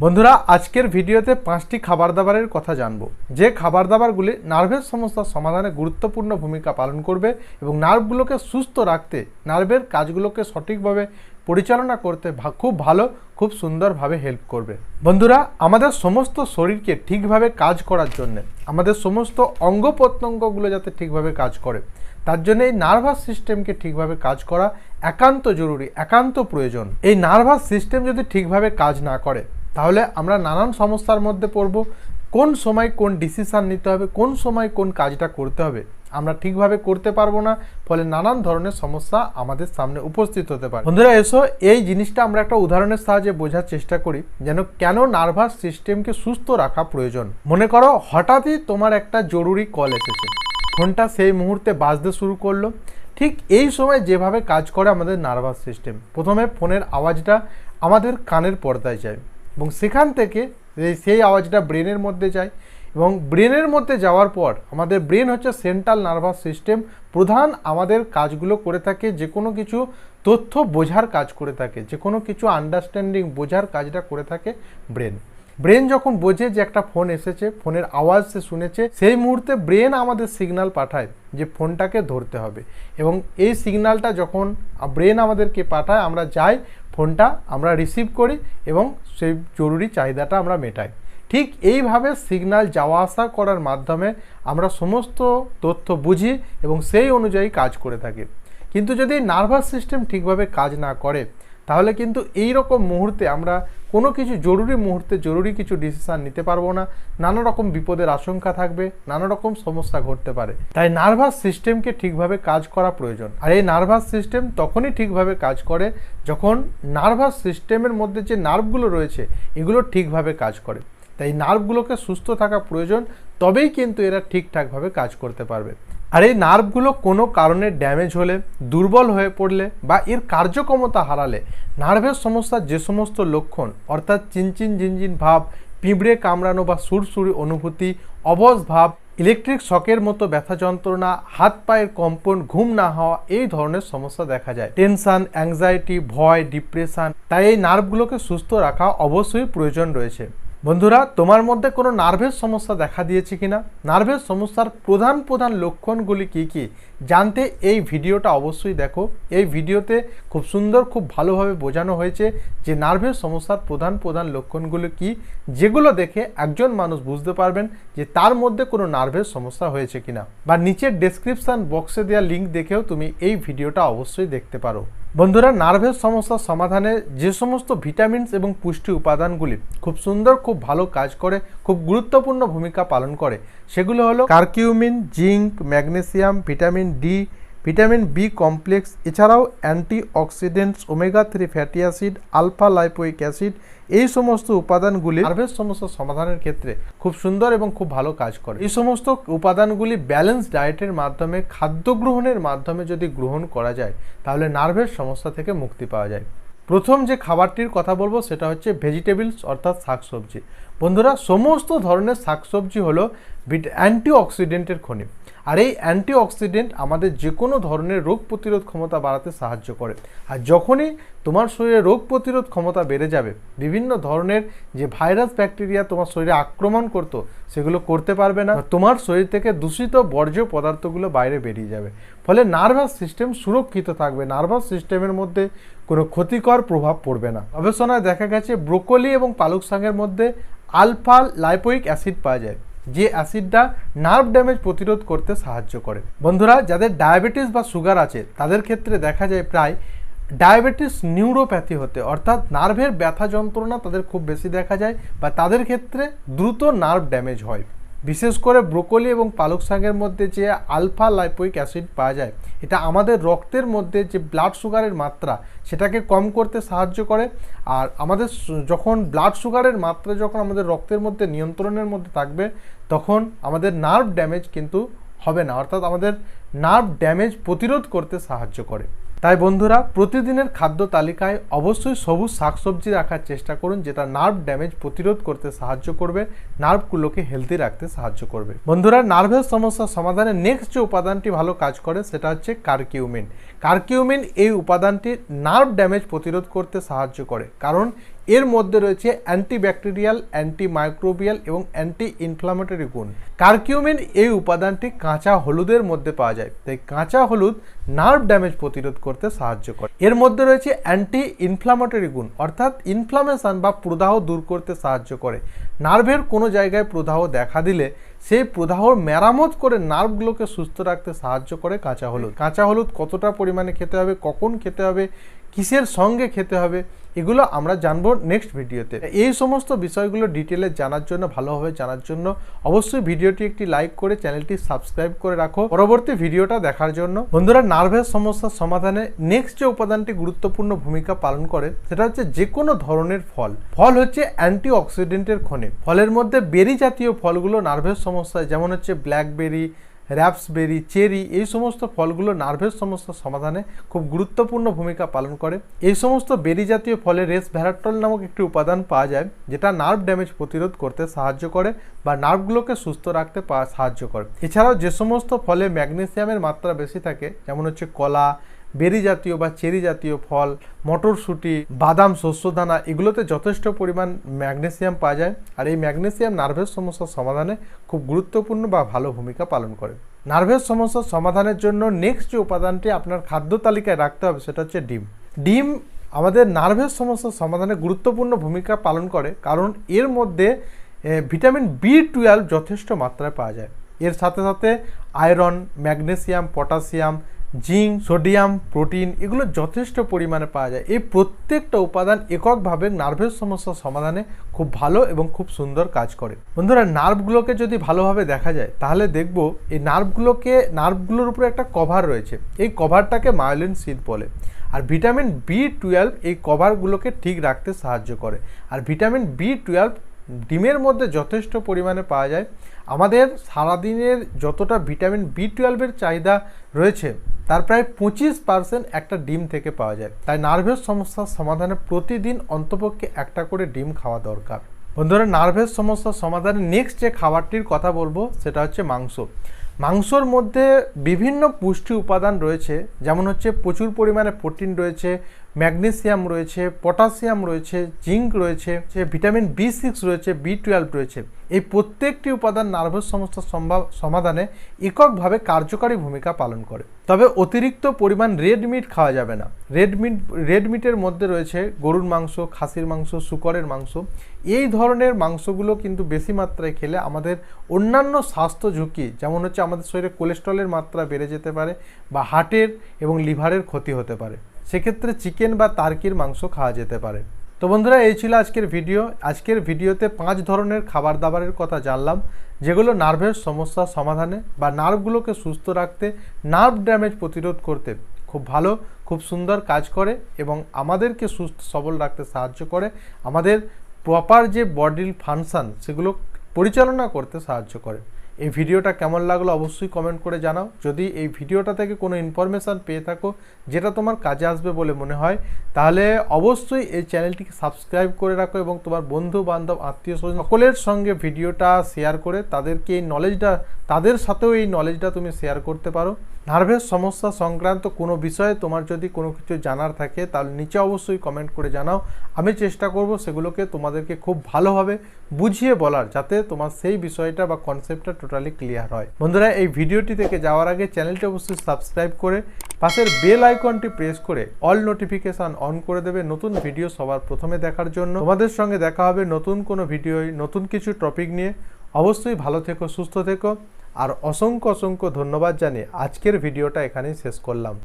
বন্ধুরা, আজকের ভিডিওতে পাঁচটি খাবার দাবারের কথা জানব। যে খাবার দাবারগুলি নার্ভের সমস্যার সমাধানে গুরুত্বপূর্ণ ভূমিকা পালন করবে এবং নার্ভগুলোকে সুস্থ রাখতে, নার্ভের কাজগুলোকে সঠিকভাবে পরিচালনা করতে খুব ভালো, খুব সুন্দরভাবে হেল্প করবে। বন্ধুরা, আমাদের সমস্ত শরীরকে ঠিকভাবে কাজ করার জন্য, আমাদের সমস্ত অঙ্গ প্রত্যঙ্গগুলো যাতে ঠিকভাবে কাজ করে, তার জন্য এই নার্ভাস সিস্টেমকে ঠিকভাবে কাজ করা একান্ত জরুরি, একান্ত প্রয়োজন। এই নার্ভাস সিস্টেম যদি ঠিকভাবে কাজ না করে তাহলে আমরা নানান সমস্যার মধ্যে পড়ব। কোন সময় কোন ডিসিশান নিতে হবে, কোন সময় কোন কাজটা করতে হবে, আমরা ঠিকভাবে করতে পারব না, ফলে নানান ধরনের সমস্যা আমাদের সামনে উপস্থিত হতে পারে। বন্ধুরা, এসো, এই জিনিসটা আমরা একটা উদাহরণের সাহায্যে বোঝার চেষ্টা করি, যেন কেন নার্ভাস সিস্টেমকে সুস্থ রাখা প্রয়োজন। মনে করো, হঠাৎই তোমার একটা জরুরি কল এসেছে। ফোনটা সেই মুহূর্তে বাজতে শুরু করল। ঠিক এই সময় যেভাবে কাজ করে আমাদের নার্ভাস সিস্টেম প্রথমে ফোনের আওয়াজটা আমাদের কানের পর্দায় যায়। এবং সেখান থেকে সেই আওয়াজটা ব্রেনের মধ্যে যায় এবং ব্রেনের মধ্যে যাওয়ার পর আমাদের ব্রেন হচ্ছে সেন্ট্রাল নার্ভাস সিস্টেম, প্রধান আমাদের কাজগুলো করে থাকে, যে কোনো কিছু তথ্য বোঝার কাজ করে থাকে, যে কোনো কিছু আন্ডারস্ট্যান্ডিং বোঝার কাজটা করে থাকে ব্রেন। ব্রেন যখন বোঝে যে একটা ফোন এসেছে, ফোনের আওয়াজ সে শুনেছে, সেই মুহূর্তে ব্রেন আমাদের সিগনাল পাঠায় যে ফোনটাকে ধরতে হবে এবং এই সিগনালটা যখন ব্রেন আমাদেরকে পাঠায়, আমরা যাই ফোনটা আমরা রিসিভ করি এবং সেই জরুরি চাহিদাটা আমরা মেটাই। ঠিক এইভাবে সিগন্যাল যাওয়া আসা করার মাধ্যমে আমরা সমস্ত তথ্য বুঝি এবং সেই অনুযায়ী কাজ করে থাকি। কিন্তু যদি নার্ভাস সিস্টেম ঠিকভাবে কাজ না করে, তাহলে কিন্তু এই রকম মুহূর্তে আমরা কোনো কিছু জরুরি মুহূর্তে জরুরি কিছু ডিসিশন নিতে পারব না। নানা রকম বিপদের আশঙ্কা থাকবে, নানা রকম সমস্যা ঘটতে পারে। তাই নার্ভাস সিস্টেমকে ঠিকভাবে কাজ করা প্রয়োজন। আর এই নার্ভাস সিস্টেম তখনই ঠিকভাবে কাজ করে যখন নার্ভাস সিস্টেমের মধ্যে যে নার্ভগুলো রয়েছে, এগুলো ঠিকভাবে কাজ করে। তাই নার্ভগুলোকে সুস্থ থাকা প্রয়োজন, তবেই কিন্তু এরা ঠিকঠাকভাবে কাজ করতে পারবে। আর এই নার্ভগুলো কোনো কারণে ড্যামেজ হলে, দুর্বল হয়ে পড়লে বা এর কার্যক্ষমতা হারালে, নার্ভের সমস্যার যে সমস্ত লক্ষণ, অর্থাৎ চিনচিন ঝিনঝিন ভাব, পিঁপড়ে কামড়ানো বা সুরসুরি অনুভূতি, অবশ ভাব, ইলেকট্রিক শকের মতো ব্যথা যন্ত্রণা, হাত পায়ের কম্পন, ঘুম না হওয়া, এই ধরনের সমস্যা দেখা যায়। টেনশন অ্যাংজাইটি ভয় ডিপ্রেশন তাই এই নার্ভগুলোকে সুস্থ রাখা অবশ্যই প্রয়োজন রয়েছে। বন্ধুরা, তোমার মধ্যে কোনো নার্ভের সমস্যা দেখা দিয়েছে কিনা? নার্ভের সমস্যার প্রধান প্রধান লক্ষণগুলি কি কি? জানতে এই ভিডিওটা অবশ্যই দেখো। এই ভিডিওতে খুব সুন্দর, খুব ভালোভাবে বোঝানো হয়েছে যে নার্ভের সমস্যার প্রধান প্রধান লক্ষণগুলো কি, যেগুলো দেখে একজন মানুষ বুঝতে পারবেন যে তার মধ্যে কোনো নার্ভের সমস্যা হয়েছে কিনা। বা নিচের ডেসক্রিপশন বক্সে দেওয়া লিঙ্ক দেখেও তুমি এই ভিডিওটা অবশ্যই দেখতে পারো। বন্ধুরা, নার্ভের সমস্যার সমাধানে যে সমস্ত ভিটামিনস এবং পুষ্টি উপাদানগুলি খুব সুন্দর, খুব ভালো কাজ করে, খুব গুরুত্বপূর্ণ ভূমিকা পালন করে, সেগুলো হলো curcumin, zinc, magnesium, vitamin D vitamin B complex, এছাড়াও antioxidants, omega three fatty acid, alpha lipoic acid, এই সমস্ত উপাদানগুলি হার্ভেস্ট সমস্যা সমাধানের ক্ষেত্রে খুব সুন্দর এবং খুব ভালো কাজ করে। এই সমস্ত উপাদানগুলি ব্যালেন্স ডায়েটের মাধ্যমে, খাদ্য গ্রহণের মাধ্যমে যদি গ্রহণ করা যায়, তাহলে নার্ভের সমস্যা থেকে মুক্তি পাওয়া যায়। প্রথম যে খাবারটির কথা বলব সেটা হচ্ছে ভেজিটেবলস অর্থাৎ শাকসবজি। বন্ধুরা, সমস্ত ধরনের শাকসবজি হলো অ্যান্টি অক্সিডেন্টের খনি। আর এই অ্যান্টি অক্সিডেন্ট আমাদের যে কোনো ধরনের রোগ প্রতিরোধ ক্ষমতা বাড়াতে সাহায্য করে। আর যখনই তোমার শরীরে রোগ প্রতিরোধ ক্ষমতা বেড়ে যাবে, বিভিন্ন ধরনের যে ভাইরাস ব্যাকটেরিয়া তোমার শরীরে আক্রমণ করতো, সেগুলো করতে পারবে না। তোমার শরীর থেকে দূষিত বর্জ্য পদার্থগুলো বাইরে বেরিয়ে যাবে। ফলে নার্ভাস সিস্টেম সুরক্ষিত থাকবে। নার্ভাস সিস্টেমের মধ্যে কোনো ক্ষতিকর প্রভাব পড়বে না। গবেষণায় দেখা গেছে ব্রোকলি এবং পালক শাকের মধ্যে আলফা লাইপোইক অ্যাসিড পাওয়া যায়, যে অ্যাসিডটা নার্ভ ড্যামেজ প্রতিরোধ করতে সাহায্য করে। বন্ধুরা, যাদের ডায়াবেটিস বা সুগার আছে, তাদের ক্ষেত্রে দেখা যায় প্রায় ডায়াবেটিস নিউরোপ্যাথি হতে, অর্থাৎ নার্ভের ব্যথা যন্ত্রণা তাদের খুব বেশি দেখা যায় বা তাদের ক্ষেত্রে দ্রুত নার্ভ ড্যামেজ হয়। বিশেষ করে ব্রোকলি এবং পালক শাকের মধ্যে যে আলফা লাইপোইক অ্যাসিড পাওয়া যায়, এটা আমাদের রক্তের মধ্যে যে ব্লাড সুগারের মাত্রা, সেটাকে কম করতে সাহায্য করে। আর আমাদের যখন ব্লাড সুগারের মাত্রা যখন আমাদের রক্তের মধ্যে নিয়ন্ত্রণের মধ্যে থাকবে, তখন আমাদের নার্ভ ড্যামেজ কিন্তু হবে না। অর্থাৎ আমাদের নার্ভ ড্যামেজ প্রতিরোধ করতে সাহায্য করে। তাই বন্ধুরা, প্রতিদিনের খাদ্য তালিকায় অবশ্যই সবুজ শাকসবজি রাখার চেষ্টা করুন, যেটা নার্ভ ড্যামেজ প্রতিরোধ করতে সাহায্য করবে নার্ভগুলোকে হেলদি রাখতে সাহায্য করবে। বন্ধুরা নার্ভের সমস্যা সমাধানে নেক্সট যে উপাদানটি ভালো কাজ করে, সেটা হচ্ছে কার্কিউমিন কার্কিউমিন এই উপাদানটি নার্ভ ড্যামেজ প্রতিরোধ করতে সাহায্য করে, কারণ এর মধ্যে রয়েছে অ্যান্টিব্যাকটেরিয়াল, অ্যান্টিমাইক্রোবিয়াল এবং অ্যান্টি ইনফ্লামেটরি গুণ। কার্কিউমিন এই উপাদানটি কাঁচা হলুদের মধ্যে পাওয়া যায়, তাই কাঁচা হলুদ নার্ভ ড্যামেজ প্রতিরোধ করতে সাহায্য করে। এর মধ্যে রয়েছে অ্যান্টি ইনফ্লামেটরি গুণ, অর্থাৎ ইনফ্লামেশন বা প্রদাহ দূর করতে সাহায্য করে। নার্ভের কোনো জায়গায় প্রদাহ দেখা দিলে সেই প্রদাহর মেরামত করে নার্ভগুলোকে সুস্থ রাখতে সাহায্য করে কাঁচা হলুদ। কাঁচা হলুদ কতটা পরিমাণে খেতে হবে, কখন খেতে হবে কিসের সঙ্গে খেতে হবে, এগুলো আমরা জানব নেক্সট ভিডিওতে এই সমস্ত বিষয়গুলো ডিটেলে জানার জন্য, ভালোভাবে জানার জন্য অবশ্যই ভিডিওটি একটি লাইক করে চ্যানেলটি সাবস্ক্রাইব করে রাখো। পরবর্তী ভিডিওটা দেখার জন্য বন্ধুরা নার্ভের সমস্যার সমাধানে নেক্সট যে উপাদানটি গুরুত্বপূর্ণ ভূমিকা পালন করে, সেটা হচ্ছে যে কোনো ধরনের ফল। ফল হচ্ছে অ্যান্টি অক্সিডেন্টের খনি ফলের মধ্যে বেরি জাতীয় ফলগুলো নার্ভের সমস্যায়, যেমন হচ্ছে ব্ল্যাকবেরি র্যাপসবেরি, চেরি এই সমস্ত ফলগুলো নার্ভের সমস্যার সমাধানে খুব গুরুত্বপূর্ণ ভূমিকা পালন করে। এই সমস্ত বেরি জাতীয় ফলে রেস ভ্যারাটল নামক একটি উপাদান পাওয়া যায়, যেটা নার্ভ ড্যামেজ প্রতিরোধ করতে সাহায্য করে বা নার্ভগুলোকে সুস্থ রাখতে সাহায্য করে। এছাড়াও যে সমস্ত ফলে ম্যাগনেসিয়ামের মাত্রা বেশি থাকে, যেমন হচ্ছে কলা বেরি জাতীয় বা চেরি জাতীয় ফল, মটরশুঁটি, বাদাম, শস্যদানা, এগুলোতে যথেষ্ট পরিমাণ ম্যাগনেসিয়াম পাওয়া যায়। আর এই ম্যাগনেসিয়াম নার্ভের সমস্যার সমাধানে খুব গুরুত্বপূর্ণ বা ভালো ভূমিকা পালন করে। নার্ভের সমস্যার সমাধানের জন্য নেক্সট যে উপাদানটি আপনার খাদ্য তালিকায় রাখতে হবে সেটা হচ্ছে ডিম। ডিম আমাদের নার্ভের সমস্যার সমাধানে গুরুত্বপূর্ণ ভূমিকা পালন করে, কারণ এর মধ্যে ভিটামিন বি টুয়েলভ যথেষ্ট মাত্রায় পাওয়া যায়। এর সাথে সাথে iron, magnesium potassium zinc, sodium, protein এগুলো যথেষ্ট পরিমাণে পাওয়া যায়। এই প্রত্যেকটা উপাদান এককভাবে নার্ভের সমস্যার সমাধানে খুব ভালো এবং খুব সুন্দর কাজ করে। বন্ধুরা, নার্ভগুলোকে যদি ভালোভাবে দেখা যায়, তাহলে দেখব এই নার্ভগুলোকে, নার্ভগুলোর উপরে একটা কভার রয়েছে। এই কভারটাকে মায়োলিন শীত বলে। আর ভিটামিন বি টুয়েলভ এই কভারগুলোকে ঠিক রাখতে সাহায্য করে। আর ভিটামিন বি টুয়েলভ ডিমের মধ্যে যথেষ্ট পরিমাণে পাওয়া যায়। আমাদের সারাদিনের যতটা ভিটামিন বি টুয়েলভের চাহিদা রয়েছে, তার প্রায় পঁচিশ পার্সেন্ট একটা ডিম থেকে পাওয়া যায়। তাই নার্ভের সমস্যার সমাধানে প্রতিদিন অন্তপক্ষে একটা করে ডিম খাওয়া দরকার। বন্ধুরা, নার্ভের সমস্যার সমাধানে নেক্সট যে খাবারটির কথা বলব, সেটা হচ্ছে মাংস। মাংসর মধ্যে বিভিন্ন পুষ্টি উপাদান রয়েছে, যেমন হচ্ছে প্রচুর পরিমাণে প্রোটিন রয়েছে ম্যাগনেসিয়াম রয়েছে, পটাশিয়াম রয়েছে, জিঙ্ক রয়েছে, যে ভিটামিন বি সিক্স রয়েছে, বি টুয়েলভ রয়েছে। এই প্রত্যেকটি উপাদান নার্ভাস সমস্যার সমাধানে এককভাবে কার্যকারী ভূমিকা পালন করে। তবে অতিরিক্ত পরিমাণ রেড মিট খাওয়া যাবে না। রেড মিট, রেড মিটের মধ্যে রয়েছে গরুর মাংস, খাসির মাংস, শুকরের মাংস। এই ধরনের মাংসগুলো কিন্তু বেশি মাত্রায় খেলে আমাদের অন্যান্য স্বাস্থ্য ঝুঁকি, যেমন হচ্ছে আমাদের শরীরে কোলেস্ট্রলের মাত্রা বেড়ে যেতে পারে বা হার্টের এবং লিভারের ক্ষতি হতে পারে। সেক্ষেত্রে চিকেন বা তার্কির মাংস খাওয়া যেতে পারে। তো বন্ধুরা, এই ছিল আজকের ভিডিও আজকের ভিডিওতে পাঁচ ধরনের খাবার দাবারের কথা জানলাম, যেগুলো নার্ভের সমস্যার সমাধানে বা নার্ভগুলোকে সুস্থ রাখতে নার্ভ ড্যামেজ প্রতিরোধ করতে খুব ভালো, খুব সুন্দর কাজ করে এবং আমাদেরকে সুস্থ, সবল রাখতে সাহায্য করে। আমাদের প্রপার যে বডির ফাংশন সেগুলো পরিচালনা করতে সাহায্য করে। এই ভিডিওটা কেমন লাগল অবশ্যই কমেন্ট করে জানাও। যদি এই ভিডিওটা থেকে কোনো ইনফরমেশান পেয়ে থাকো, যেটা তোমার কাজে আসবে বলে মনে হয়, তাহলে অবশ্যই এই চ্যানেলটিকে সাবস্ক্রাইব করে রাখো এবং তোমার বন্ধু বান্ধব আত্মীয় স্বজন সকলের সঙ্গে ভিডিওটা শেয়ার করে তাদেরকে এই নলেজটা তাদের সাথেও এই নলেজটা তুমি শেয়ার করতে পারো। নার্ভের সমস্যা সংক্রান্ত কোনো বিষয়ে তোমার যদি কোনো কিছু জানার থাকে, তাহলে নিচে অবশ্যই কমেন্ট করে জানাও। আমি চেষ্টা করব সেগুলোকে তোমাদেরকে খুব ভালোভাবে বুঝিয়ে বলার, যাতে তোমার সেই বিষয়টা বা কনসেপ্টটা টোটালি ক্লিয়ার হয়। বন্ধুরা, এই ভিডিওটি থেকে যাওয়ার আগে চ্যানেলটি অবশ্যই সাবস্ক্রাইব করে পাশের বেল আইকনটি প্রেস করে অল নোটিফিকেশান অন করে দেবে নতুন ভিডিও সবার প্রথমে দেখার জন্য। তোমাদের সঙ্গে দেখা হবে নতুন কোনো ভিডিও নতুন কিছু টপিক নিয়ে। অবশ্যই ভালো থেকো, সুস্থ থেকো। আর অসংখ্য অসংখ্য ধন্যবাদ জানিয়ে আজকের ভিডিওটা এখানেই শেষ করলাম।